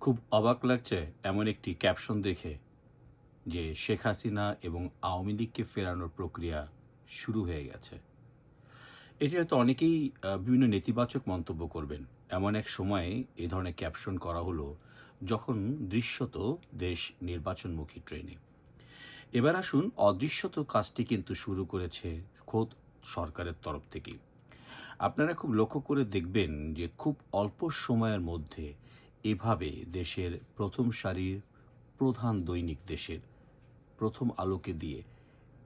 খুব অবাক লাগছে এমন একটি ক্যাপশন দেখে যে শেখ হাসিনা এবং আওয়ামী লীগকে ফেরানোর প্রক্রিয়া শুরু হয়ে গেছে। এটি হয়তো অনেকেই বিভিন্ন নেতিবাচক মন্তব্য করবেন। এমন এক সময়ে এ ধরনের ক্যাপশন করা হলো যখন দৃশ্যত দেশ নির্বাচনমুখী ট্রেনে। এবার আসুন, অদৃশ্যত কাজটি কিন্তু শুরু করেছে খোদ সরকারের তরফ থেকেই আপনারা খুব লক্ষ্য করে দেখবেন যে খুব অল্প সময়ের মধ্যে এভাবে দেশের প্রথম সারির প্রধান দৈনিক দেশের প্রথম আলোকে দিয়ে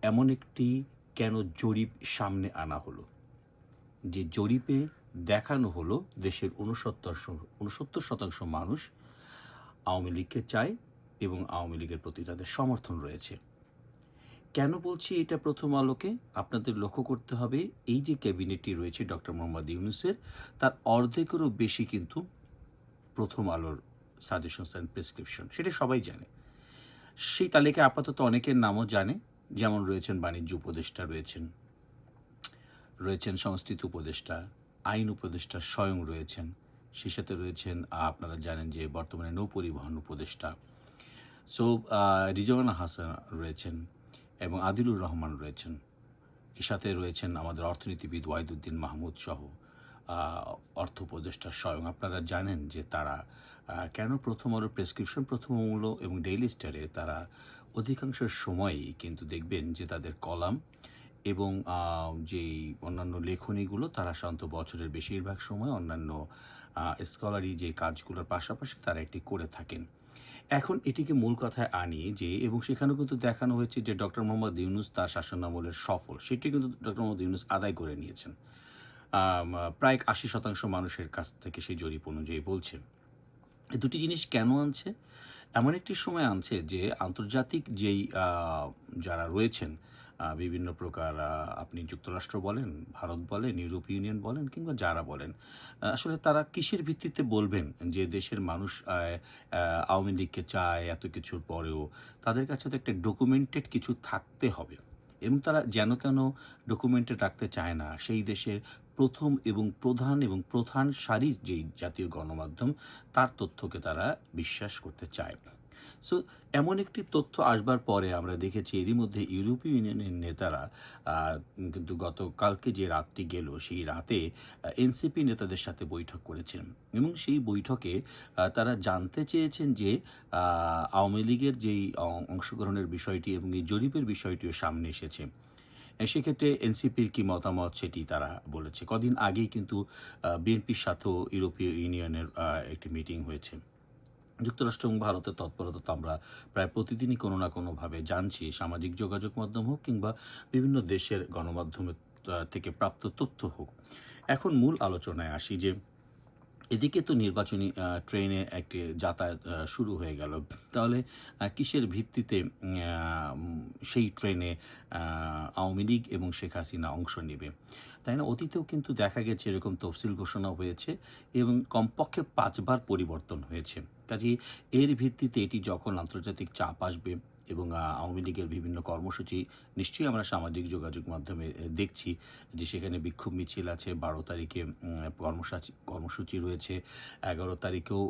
এমন একটি কেন জরিপ সামনে আনা হলো। যে জরিপে দেখানো হলো দেশের উনসত্তর উনসত্তর শতাংশ মানুষ আওয়ামী লীগকে চায় এবং আওয়ামী লীগের প্রতি তাদের সমর্থন রয়েছে। কেন বলছি এটা প্রথম আলোকে? আপনাদের লক্ষ্য করতে হবে, এই যে ক্যাবিনেটটি রয়েছে ডক্টর মোহাম্মদ ইউনুসের, তার অর্ধেকেরও বেশি কিন্তু প্রথম আলোর সাজেশনস অ্যান্ড প্রেসক্রিপশন, সেটা সবাই জানে। সেই তালিকায় আপাতত অনেকের নামও জানে, যেমন রয়েছেন বাণিজ্য উপদেষ্টা রয়েছেন রয়েছেন সংস্কৃত উপদেষ্টা, আইন উপদেষ্টা স্বয়ং রয়েছেন, সেই সাথে রয়েছেন আপনারা জানেন যে বর্তমানে নৌ পরিবহন উপদেষ্টা, সো রিজওয়ানা হাসান রয়েছেন এবং আদিলুর রহমান রয়েছেন। এর সাথে রয়েছেন আমাদের অর্থনীতিবিদ ওয়াহিদুদ্দিন মাহমুদ সহ অর্থ উপদেষ্টা স্বয়ং আপনারা জানেন যে তারা কেন প্রথম আলো প্রেসক্রিপশন, প্রথম মূল্য এবং ডেইলি স্টারে তারা অধিকাংশ সময়ই কিন্তু দেখবেন যে তাদের কলাম এবং যেই অন্যান্য লেখনীগুলো তারা সাধারণত বছরের বেশিরভাগ সময় অন্যান্য স্কলারি যে কাজগুলোর পাশাপাশি তারা এটি করে থাকেন। এখন এটিকে মূল কথায় আনি যে, এবং সেখানেও কিন্তু দেখানো হয়েছে যে ডক্টর মোহাম্মদ ইউনুস তার শাসনামলের সফল, সেটি কিন্তু ডক্টর মোহাম্মদ ইউনুস আদায় করে নিয়েছেন। প্রায় আশি শতাংশ মানুষের কাছ থেকে সেই জরিপ অনুযায়ী বলছে। দুটি জিনিস কেন আনছে? এমন একটি সময় আনছে যে আন্তর্জাতিক যেই যারা রয়েছেন বিভিন্ন প্রকার আপনি যুক্তরাষ্ট্র বলেন, ভারত বলেন, ইউরোপ ইউনিয়ন বলেন, কিংবা যারা বলেন আসলে তারা কিসের ভিত্তিতে বলবেন যে দেশের মানুষ আওয়ামী লীগকে চায় এত কিছুর পরেও? তাদের কাছে তো একটা ডকুমেন্টেড কিছু থাকতে হবে। এবং তারা যেন তেন ডকুমেন্টেড রাখতে চায় না, সেই দেশের প্রথম এবং প্রধান এবং প্রধান সারির যেই জাতীয় গণমাধ্যম, তার তথ্যকে তারা বিশ্বাস করতে চায়। সো এমন একটি তথ্য আসবার পরে আমরা দেখেছি এরই মধ্যে ইউরোপীয় ইউনিয়নের নেতারা কিন্তু গতকালকে যে রাতটি গেল, সেই রাতে এনসিপি নেতাদের সাথে বৈঠক করেছেন এবং সেই বৈঠকে তারা জানতে চেয়েছেন যে আওয়ামী লীগের যেই অংশগ্রহণের বিষয়টি এবং এই জরিপের বিষয়টিও সামনে এসেছে। সেক্ষেত্রে এনসিপির কি মতামত সেটি তারা বলেছে। কদিন আগেই কিন্তু বিএনপির সাথেও ইউরোপীয় ইউনিয়নের একটি মিটিং হয়েছে। যুক্তরাষ্ট্র এবং ভারতের তৎপরতা তো আমরা প্রায় প্রতিদিনই কোনো না কোনোভাবে জানছি। সামাজিক যোগাযোগ মাধ্যম হোক কিংবা বিভিন্ন দেশের গণমাধ্যমের থেকে প্রাপ্ত তথ্য হোক। এখন মূল আলোচনায় আসি যে, এদিকে তো নির্বাচনী ট্রেনে একটি যাতায়াত শুরু হয়ে গেল। তাহলে কিসের ভিত্তিতে সেই ট্রেনে আওয়ামী লীগ এবং শেখ হাসিনা অংশ নেবে। তাই না? অতীতেও কিন্তু দেখা গেছে এরকম তফসিল ঘোষণা হয়েছে এবং কমপক্ষে পাঁচবার পরিবর্তন হয়েছে। কাজে এর ভিত্তিতে এটি যখন আন্তর্জাতিক চাপ আসবে এবং আওয়ামী লীগের বিভিন্ন কর্মসূচি নিশ্চয়ই আমরা সামাজিক যোগাযোগ মাধ্যমে দেখছি যে সেখানে বিক্ষোভ মিছিল আছে, বারো তারিখে কর্মসূচি কর্মসূচি রয়েছে, এগারো তারিখেও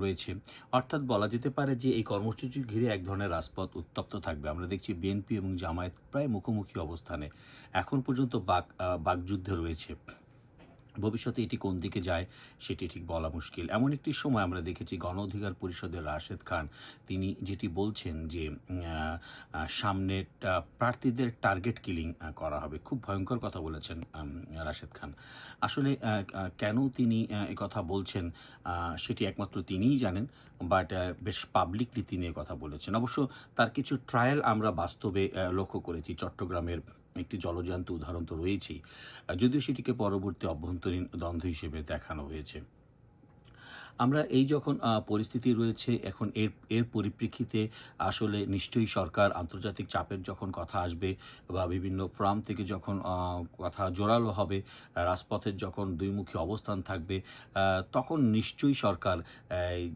রয়েছে। অর্থাৎ বলা যেতে পারে যে এই কর্মসূচি ঘিরে এক ধরনের রাজপথ উত্তপ্ত থাকবে। আমরা দেখছি বিএনপি এবং জামায়াত প্রায় মুখোমুখি অবস্থানে। এখন পর্যন্ত বাক বাকযুদ্ধে রয়েছে। ভবিষ্যতে এটি কোন দিকে যায় সেটি ঠিক বলা মুশকিল। এমন একটি সময় আমরা দেখেছি গণ অধিকার পরিষদের রাশেদ খান তিনি যেটি বলছেন যে উম, আহ, আহ, সামনে প্রার্থীদের টার্গেট কিলিং করা হবে। খুব ভয়ঙ্কর কথা বলেছেন রাশেদ খান। আসলে কেন তিনি কথা বলছেন সেটি একমাত্র তিনিই জানেন বাট বেশ পাবলিকলি তিনি কথা বলেছেন। অবশ্য তার কিছু ট্রায়াল আমরা বাস্তবে লক্ষ্য করেছি। চট্টগ্রামের একটি জলজান্ত উদাহরণ তো রয়েছেই যদিও সেটিকে পরবর্তী অভ্যন্তরীণ দ্বন্দ্ব হিসেবে দেখানো হয়েছে। আমরা এই যখন পরিস্থিতি রয়েছে, এখন এর এর পরিপ্রেক্ষিতে আসলে নিশ্চয়ই সরকার আন্তর্জাতিক চাপের যখন কথা আসবে বা বিভিন্ন ফ্রাম থেকে যখন কথা জোরালো হবে, রাজপথের যখন দুইমুখী অবস্থান থাকবে তখন নিশ্চয়ই সরকার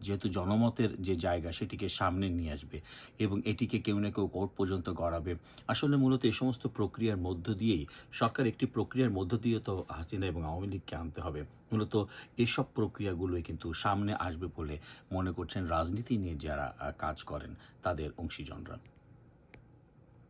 যেহেতু জনমতের যে জায়গা সেটিকে সামনে নিয়ে আসবে এবং এটিকে কেউ না কেউ কোর্ট পর্যন্ত গড়াবে। আসলে মূলত এই সমস্ত প্রক্রিয়ার মধ্য দিয়েই সরকার একটি প্রক্রিয়ার মধ্য দিয়ে তো হাসিনা এবং আওয়ামী লীগকে আনতে হবে। মূলত এসব প্রক্রিয়াগুলোই কিন্তু সামনে আসবে বলে মনে করছেন রাজনীতি নিয়ে যারা কাজ করেন তাদের অংশীজনরা।